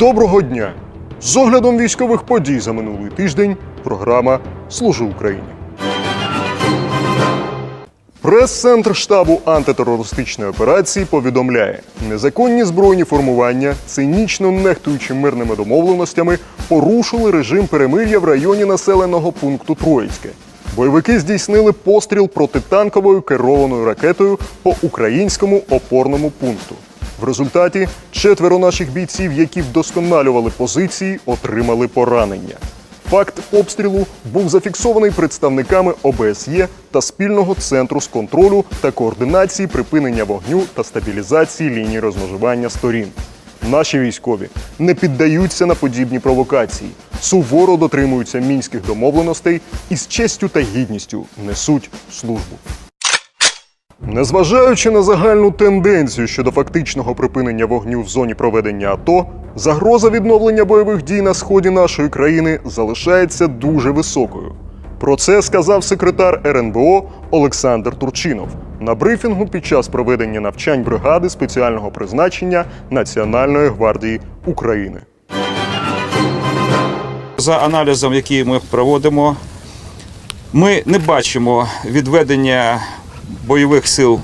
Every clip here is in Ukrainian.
Доброго дня! З оглядом військових подій за минулий тиждень програма Служу Україні. Прес-центр штабу антитерористичної операції повідомляє, незаконні збройні формування, цинічно нехтуючи мирними домовленостями, порушили режим перемир'я в районі населеного пункту Троїцьке. Бойовики здійснили постріл протитанковою керованою ракетою по українському опорному пункту. В результаті четверо наших бійців, які вдосконалювали позиції, отримали поранення. Факт обстрілу був зафіксований представниками ОБСЄ та спільного центру з контролю та координації припинення вогню та стабілізації лінії розмежування сторін. Наші військові не піддаються на подібні провокації, суворо дотримуються мінських домовленостей і з честю та гідністю несуть службу. Незважаючи на загальну тенденцію щодо фактичного припинення вогню в зоні проведення АТО, загроза відновлення бойових дій на сході нашої країни залишається дуже високою. Про це сказав секретар РНБО Олександр Турчинов на брифінгу під час проведення навчань бригади спеціального призначення Національної гвардії України. За аналізом, який ми проводимо, ми не бачимо відведення бойових сил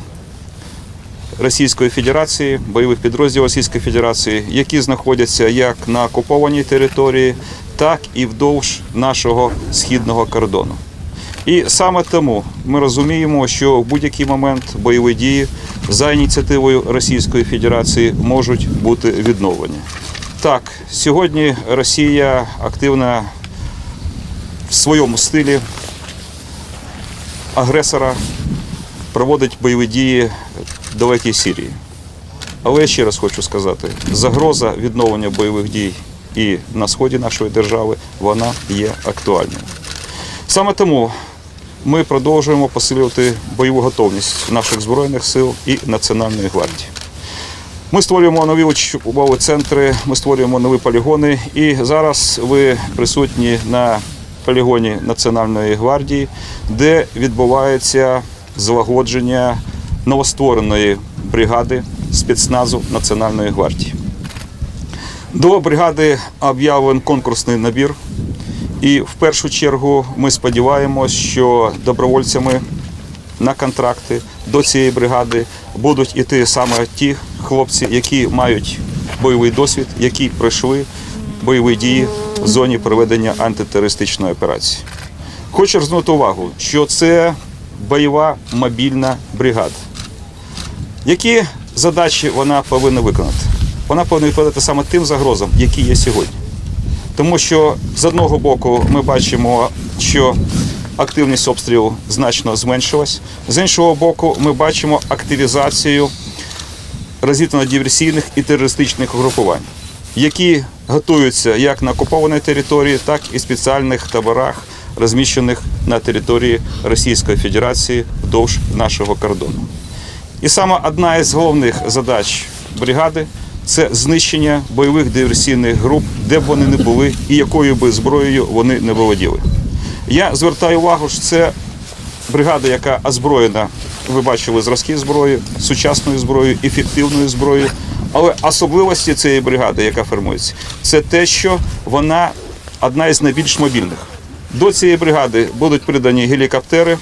Російської Федерації, бойових підрозділів Російської Федерації, які знаходяться як на окупованій території, так і вдовж нашого східного кордону. І саме тому ми розуміємо, що в будь-який момент бойові дії за ініціативою Російської Федерації можуть бути відновлені. Так, сьогодні Росія активна в своєму стилі агресора проводить бойові дії в далекій Сирії. Але я ще раз хочу сказати: загроза відновлення бойових дій і на сході нашої держави вона є актуальною. Саме тому ми продовжуємо посилювати бойову готовність наших збройних сил і Національної гвардії. Ми створюємо нові учбові центри, ми створюємо нові полігони. І зараз ви присутні на полігоні Національної гвардії, де відбувається злагодження новоствореної бригади спецназу Національної гвардії. До бригади об'явлений конкурсний набір. І в першу чергу ми сподіваємось, що добровольцями на контракти до цієї бригади будуть іти саме ті хлопці, які мають бойовий досвід, які пройшли бойові дії в зоні проведення антитерористичної операції. Хочу звернути увагу, що це бойова мобільна бригада. Які задачі вона повинна виконати? Вона повинна відповідати саме тим загрозам, які є сьогодні. Тому що з одного боку ми бачимо, що активність обстрілу значно зменшилась. З іншого боку, ми бачимо активізацію розвідувально-диверсійних і терористичних угрупувань, які готуються як на окупованій території, так і в спеціальних таборах, розміщених на території Російської Федерації вдовж нашого кордону. І саме одна із головних задач бригади це знищення бойових диверсійних груп, де б вони не були і якою би зброєю вони не володіли. Я звертаю увагу, що це бригада, яка озброєна, ви бачили зразки зброї, сучасною зброєю, ефективною зброєю. Але особливості цієї бригади, яка формується, це те, що вона одна із найбільш мобільних. До цієї бригади будуть придані гелікоптери,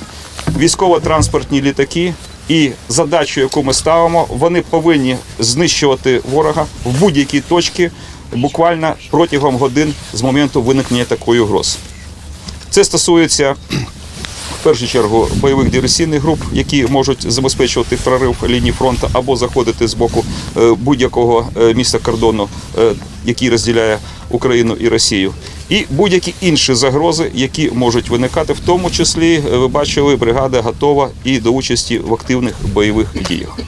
військово-транспортні літаки. І задачу, яку ми ставимо, вони повинні знищувати ворога в будь-якій точці буквально протягом годин з моменту виникнення такої угрози. Це стосується в першу чергу бойових диверсійних груп, які можуть забезпечувати прорив лінії фронту або заходити з боку е, будь-якого е, міста кордону, е, який розділяє Україну і Росію. І будь-які інші загрози, які можуть виникати, в тому числі е, ви бачили, бригада готова і до участі в активних бойових діях.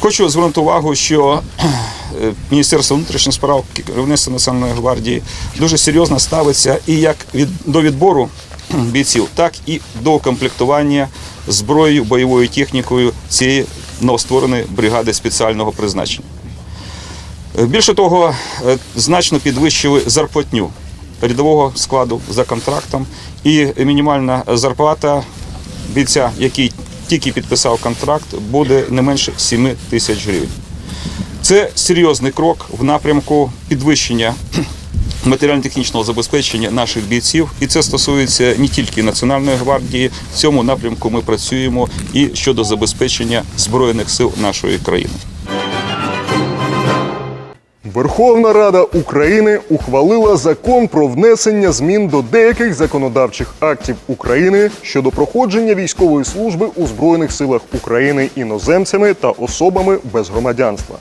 Хочу звернути увагу, що е, Міністерство внутрішніх справ, керівництво Національної гвардії дуже серйозно ставиться і як від, до відбору бійців, так і до комплектування зброєю, бойовою технікою цієї новоствореної бригади спеціального призначення. Е, Більше того, е, значно підвищили зарплатню рядового складу за контрактом, і мінімальна зарплата бійця, який тільки підписав контракт, буде не менше 7 тисяч гривень. Це серйозний крок в напрямку підвищення матеріально-технічного забезпечення наших бійців, і це стосується не тільки Національної гвардії. В цьому напрямку ми працюємо і щодо забезпечення збройних сил нашої країни. Верховна Рада України ухвалила закон про внесення змін до деяких законодавчих актів України щодо проходження військової служби у Збройних силах України іноземцями та особами без громадянства.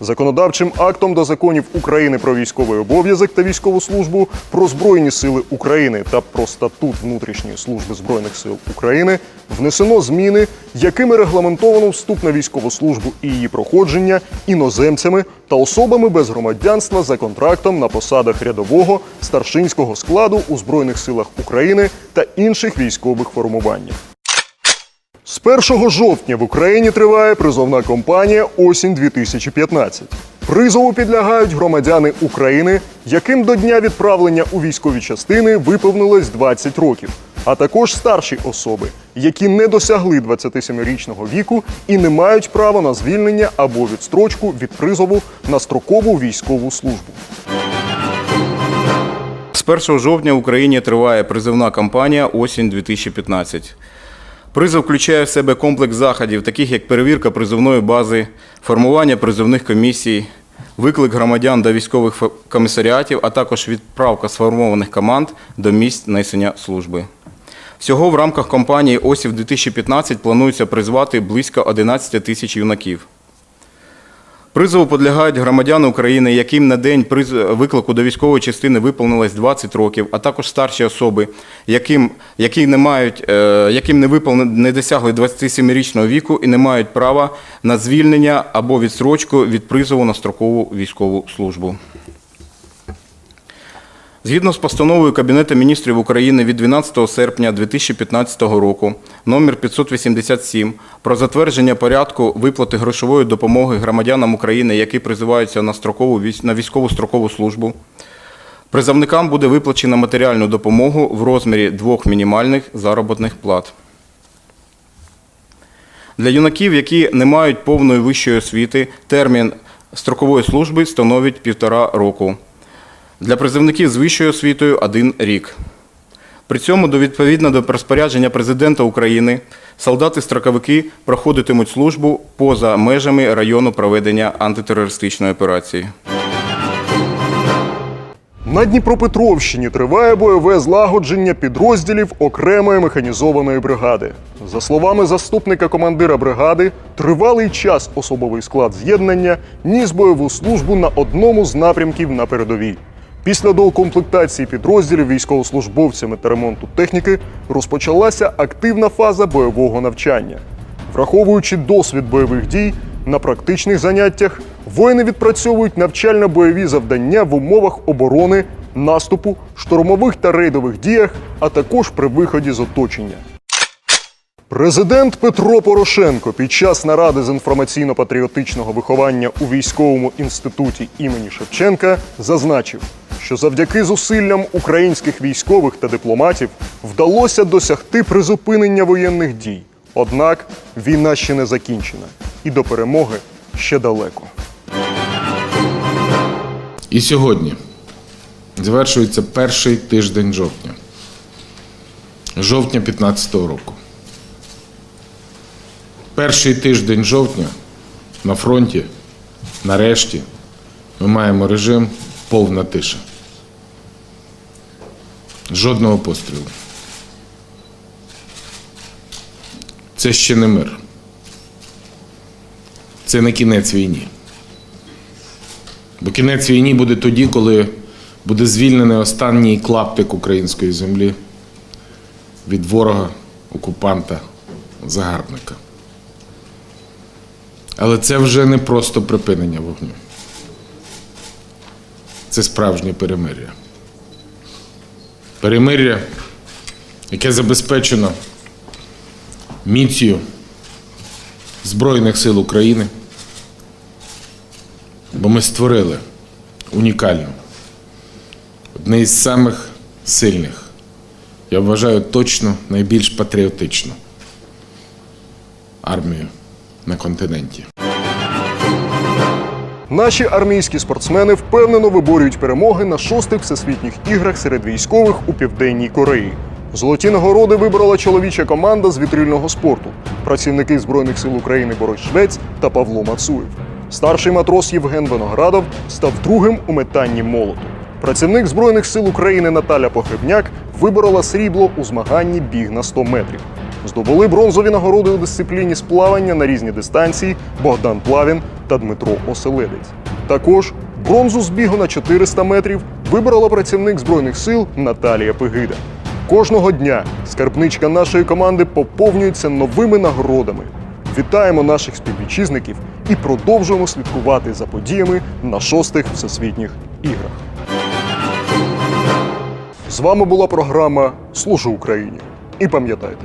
Законодавчим актом до законів України про військовий обов'язок та військову службу, про Збройні сили України та про статут внутрішньої служби Збройних сил України внесено зміни, якими регламентовано вступ на військову службу і її проходження іноземцями та особами без громадянства за контрактом на посадах рядового старшинського складу у Збройних силах України та інших військових формуваннях. З 1 жовтня в Україні триває призовна кампанія Осінь 2015. Призову підлягають громадяни України, яким до дня відправлення у військові частини виповнилось 20 років, а також старші особи, які не досягли 27-річного віку і не мають права на звільнення або відстрочку від призову на строкову військову службу. З 1 жовтня в Україні триває призивна кампанія Осінь 2015. Призов включає в себе комплекс заходів, таких як перевірка призовної бази, формування призовних комісій, виклик громадян до військових комісаріатів, а також відправка сформованих команд до місць несення служби. Всього в рамках кампанії Осів 2015 планується призвати близько 11 тисяч юнаків. Призову підлягають громадяни України, яким на день виклику до військової частини виповнилось 20 років, а також старші особи, яким, які не мають, е, яким не виповнили, не досягли 27-річного віку і не мають права на звільнення або відстрочку від призову на строкову військову службу. Згідно з постановою Кабінету міністрів України від 12 серпня 2015 року номер 587 про затвердження порядку виплати грошової допомоги громадянам України, які призиваються на строкову на військову строкову службу. Призовникам буде виплачена матеріальну допомогу в розмірі двох мінімальних заробітних плат. Для юнаків, які не мають повної вищої освіти, термін строкової служби становить півтора року. Для призовників з вищою освітою один рік. При цьому до відповідно до розпорядження президента України солдати-строковики проходитимуть службу поза межами району проведення антитерористичної операції. На Дніпропетровщині триває бойове злагодження підрозділів окремої механізованої бригади. За словами заступника командира бригади, тривалий час особовий склад з'єднання ніс бойову службу на одному з напрямків на передовій. Після доукомплектації підрозділів військовослужбовцями та ремонту техніки розпочалася активна фаза бойового навчання. Враховуючи досвід бойових дій, на практичних заняттях воїни відпрацьовують навчально-бойові завдання в умовах оборони, наступу, штурмових та рейдових діях, а також при виході з оточення. Президент Петро Порошенко під час наради з інформаційно-патріотичного виховання у військовому інституті імені Шевченка зазначив, що завдяки зусиллям українських військових та дипломатів вдалося досягти призупинення воєнних дій. Однак війна ще не закінчена, і до перемоги ще далеко. І сьогодні завершується перший тиждень жовтня. Жовтня 15 року. Перший тиждень жовтня на фронті, нарешті, ми маємо режим повна тиша. Жодного пострілу. Це ще не мир. Це не кінець війні. Бо кінець війні буде тоді, коли буде звільнений останній клаптик української землі від ворога, окупанта, загарбника. Але це вже не просто припинення вогню. Це справжнє перемир'я. Перемир'я, яке забезпечено міцю Збройних сил України. Бо ми створили унікальну, одне із самих сильних, я вважаю точно найбільш патріотичну армію на континенті. Наші армійські спортсмени впевнено виборюють перемоги на шостих всесвітніх іграх серед військових у південній Кореї. Золоті нагороди вибрала чоловіча команда з вітрильного спорту, працівники Збройних сил України Борис Швець та Павло Мацуєв. Старший матрос Євген Виноградов став другим у метанні молоту. Працівник Збройних сил України Наталя Погребняк виборола срібло у змаганні біг на 100 метрів. Здобули бронзові нагороди у дисципліні сплавання на різні дистанції Богдан Плавін та Дмитро Оселедець. Також бронзу з бігу на 400 метрів виборола працівник Збройних сил Наталія Пегида. Кожного дня скарбничка нашої команди поповнюється новими нагородами. Вітаємо наших співвітчизників і продовжуємо слідкувати за подіями на шостих всесвітніх іграх. З вами була програма Служу Україні. І пам'ятайте,